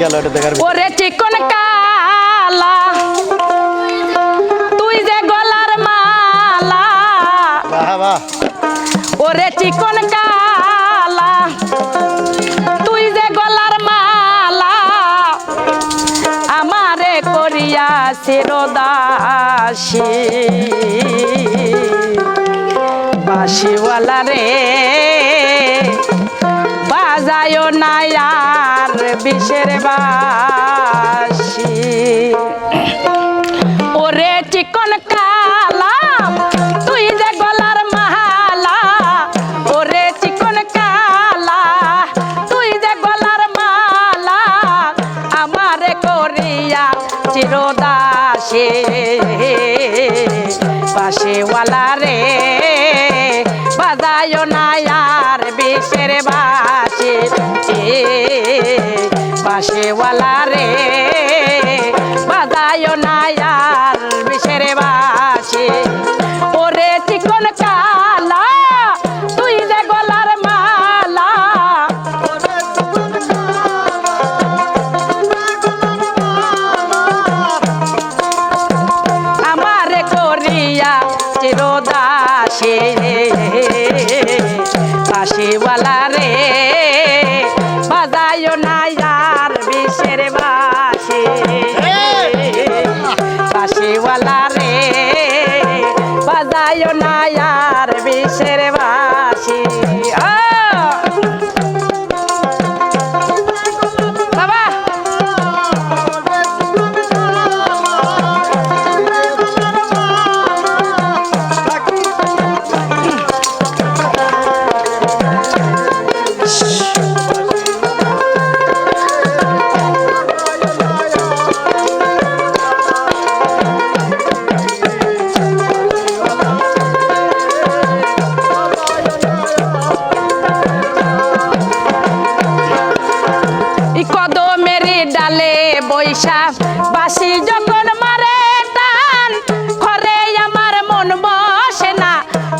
গেল এটা দেখার ওরে চিকন কালা তুই যে গলার মালা। বাহ বাহ। ওরে চিকন কালা তুই যে গলার মালা। আমারে করিয়া শিরদাসী। বাসিওয়ালা রে বাজায় না আর বিষের বাসি। ওরে চিকন কালা, তুই যে গলার মালা। ওরে চিকন কালা, তুই যে গলার মালা, আমারে করিয়া চিরদাসে। পাশেওয়ালা রে, বাজায় না রে। বাজায় না আর বিষের বাসে। ওরে চিকন কালা, তুই যে গলার মালা। আমার করিয়া চিরদাসে। কাশিওয়ালা বৈশা বাসি যখন মারে টান, ঘরে আমার মন বসে না,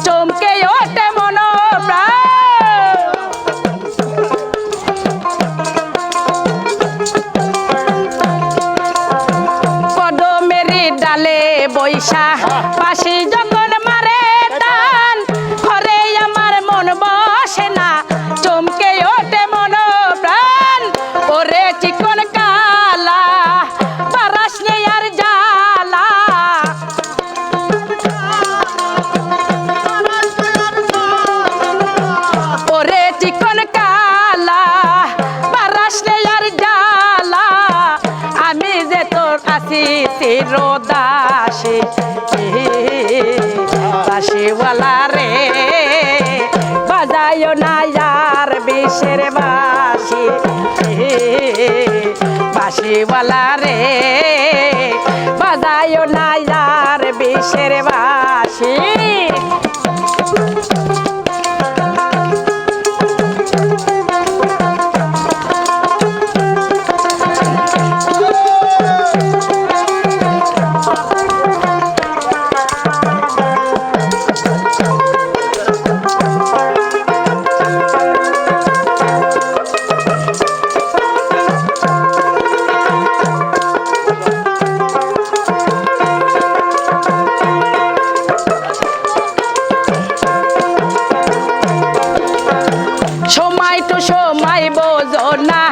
চমকে ওঠে মন। কদমের ডালে বৈশা বাসি যখন চিরদাসে বাসিওয়ালা রে। বাজায় না যার বিষের বাসি বাসিওয়ালা রে। বাজায় না সময় তো সময় বোঝো না।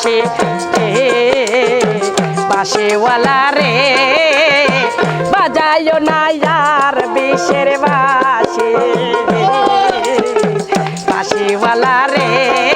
গ্রামবাসী পাশেওয়ালা রে বাজাইও না আর বিষের বাসে পাশেওয়ালা রে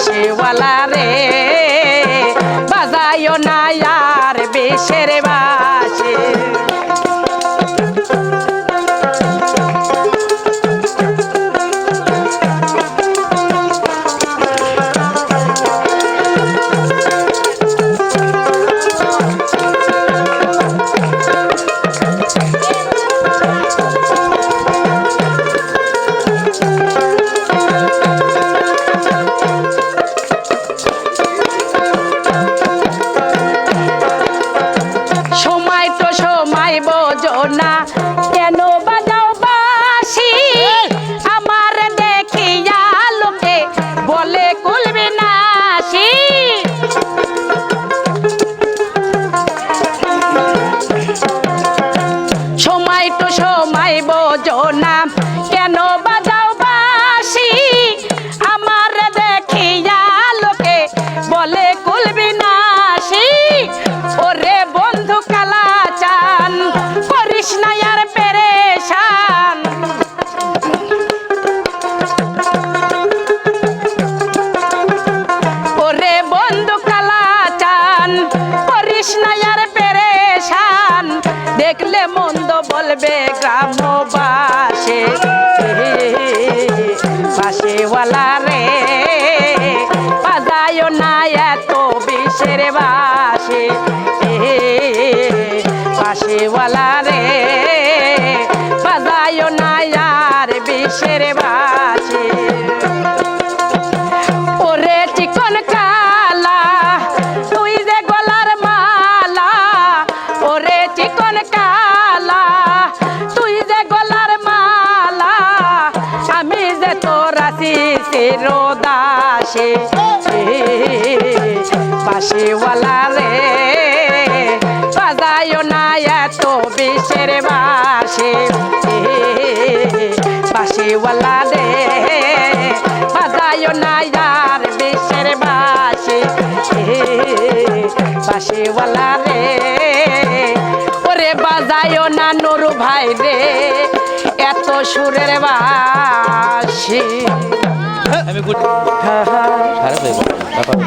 বাসিওয়ালা রে বলবে গ্রামবাসে। বাসেওয়ালা রে বাজায় না এত বিষের বাসে বাসেওয়ালা রে বাজায় না আর বিষের বাসে কালা, তুই যে গলার মালা, ওরে চিকন কালা আসি। শিরোদাসে পাশেওয়ালা রে বাজায় না এত বিষের বাসে। পাশেওয়ালা রে বাজায় না यार বিষের বাসে। বাসেওয়ালা রে, ওরে বাজায় না নুরু ভাই রে, এত সুরের বাসি। আমি গুড ব্যাপার